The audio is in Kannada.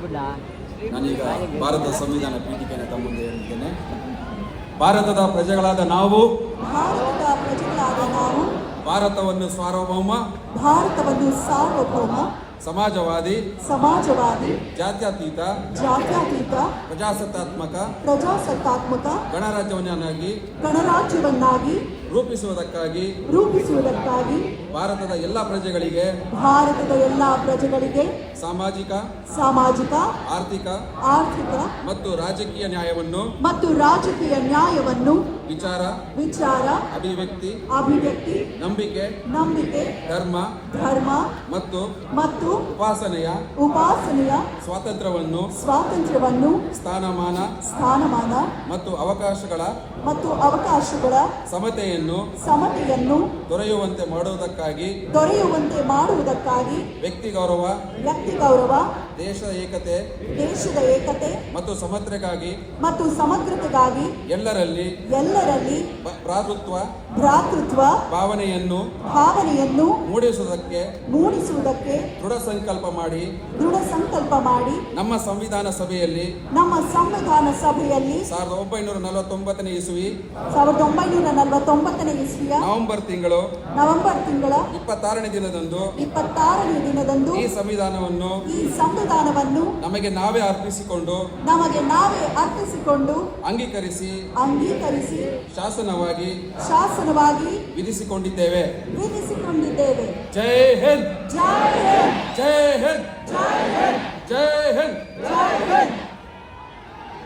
ನಾನೀಗ ಭಾರತ ಸಂವಿಧಾನ ಪೀಠಿಕೆಯನ್ನು ತಮ್ಮ ಮುಂದೆ ಹೇಳಿದ್ದೇನೆ ಭಾರತದ ಪ್ರಜೆಗಳಾದ ನಾವು ಭಾರತದ ಪ್ರಜೆಗಳಾದ ನಾವು ಭಾರತವನ್ನು ಸಾರ್ವಭೌಮ ಭಾರತವನ್ನು ಸಾರ್ವಭೌಮ ಸಮಾಜವಾದಿ ಸಮಾಜವಾದಿ ಜಾತ್ಯತೀತ ಜಾತ್ಯತೀತ ಪ್ರಜಾಸತ್ತಾತ್ಮಕ ಪ್ರಜಾಸತ್ತಾತ್ಮಕ ಗಣರಾಜ್ಯವನ್ನಾಗಿ ಗಣರಾಜ್ಯವನ್ನಾಗಿ ರೂಪಿಸುವುದಕ್ಕಾಗಿ ರೂಪಿಸುವುದಕ್ಕಾಗಿ ಭಾರತದ ಎಲ್ಲ ಪ್ರಜೆಗಳಿಗೆ ಭಾರತದ ಎಲ್ಲ ಪ್ರಜೆಗಳಿಗೆ ಸಾಮಾಜಿಕ ಸಾಮಾಜಿಕ ಆರ್ಥಿಕ ಆರ್ಥಿಕ ಮತ್ತು ರಾಜಕೀಯ ನ್ಯಾಯವನ್ನು ಮತ್ತು ರಾಜಕೀಯ ನ್ಯಾಯವನ್ನು ವಿಚಾರ ವಿಚಾರ ಅಭಿವ್ಯಕ್ತಿ ಅಭಿವ್ಯಕ್ತಿ ನಂಬಿಕೆ ನಂಬಿಕೆ ಧರ್ಮ ಧರ್ಮ ಮತ್ತು ಮತ್ತು ಉಪಾಸನೆಯ ಉಪಾಸನೆಯ ಸ್ವಾತಂತ್ರ್ಯವನ್ನು ಸ್ವಾತಂತ್ರ್ಯವನ್ನು ಸ್ಥಾನಮಾನ ಸ್ಥಾನಮಾನ ಮತ್ತು ಅವಕಾಶಗಳ ಮತ್ತು ಅವಕಾಶಗಳ ಸಮತೆಯನ್ನು ಸಮತೆಯನ್ನು ದೊರೆಯುವಂತೆ ಮಾಡುವುದಕ್ಕಾಗಿ ದೊರೆಯುವಂತೆ ಮಾಡುವುದಕ್ಕಾಗಿ ವ್ಯಕ್ತಿ ಗೌರವ ವ್ಯಕ್ತಿ ಗೌರವ ದೇಶದ ಏಕತೆ ದೇಶದ ಏಕತೆ ಮತ್ತು ಸಮಗ್ರತೆಗಾಗಿ ಮತ್ತು ಸಮಗ್ರತೆಗಾಗಿ ಎಲ್ಲರಲ್ಲಿ ಎಲ್ಲರಲ್ಲಿ ಭ್ರಾತೃತ್ವ ಭ್ರಾತೃತ್ವ ಭಾವನೆಯನ್ನು ಭಾವನೆಯನ್ನು ಮೂಡಿಸುವುದಕ್ಕೆ ಮೂಡಿಸುವುದಕ್ಕೆ ದೃಢ ಸಂಕಲ್ಪ ಮಾಡಿ ದೃಢ ಸಂಕಲ್ಪ ಮಾಡಿ ನಮ್ಮ ಸಂವಿಧಾನ ಸಭೆಯಲ್ಲಿ ನಮ್ಮ ಸಂವಿಧಾನ ಸಭೆಯಲ್ಲಿ ಸಾವಿರದ ಒಂಬೈನೂರ ನಲವತ್ತೊಂಬತ್ತನೇ ಇಸುವಿ ಸಾವಿರದ ಒಂಬೈನೂರ ಇಸ್ವಿಯ ನವೆಂಬರ್ ತಿಂಗಳು ನವೆಂಬರ್ ತಿಂಗಳ ಇಪ್ಪತ್ತಾರನೇ ದಿನದಂದು ಇಪ್ಪತ್ತಾರನೇ ದಿನದಂದು ಈ ಸಂವಿಧಾನವನ್ನು ಈ ಸಂವಿಧಾನವನ್ನು ನಮಗೆ ನಾವೇ ಅರ್ಪಿಸಿಕೊಂಡು ನಮಗೆ ನಾವೇ ಅರ್ಪಿಸಿಕೊಂಡು ಅಂಗೀಕರಿಸಿ ಅಂಗೀಕರಿಸಿ ಶಾಸನವಾಗಿ ಶಾಸನವಾಗಿ ವಿಧಿಸಿಕೊಂಡಿದ್ದೇವೆ. ವಿಧಿಸಿಕೊಂಡಿದ್ದೇವೆ. ಜೈ ಹಿಂದ್! ಜೈ ಹಿಂದ್! ಜೈ ಹಿಂದ್! ಜೈ ಹಿಂದ್!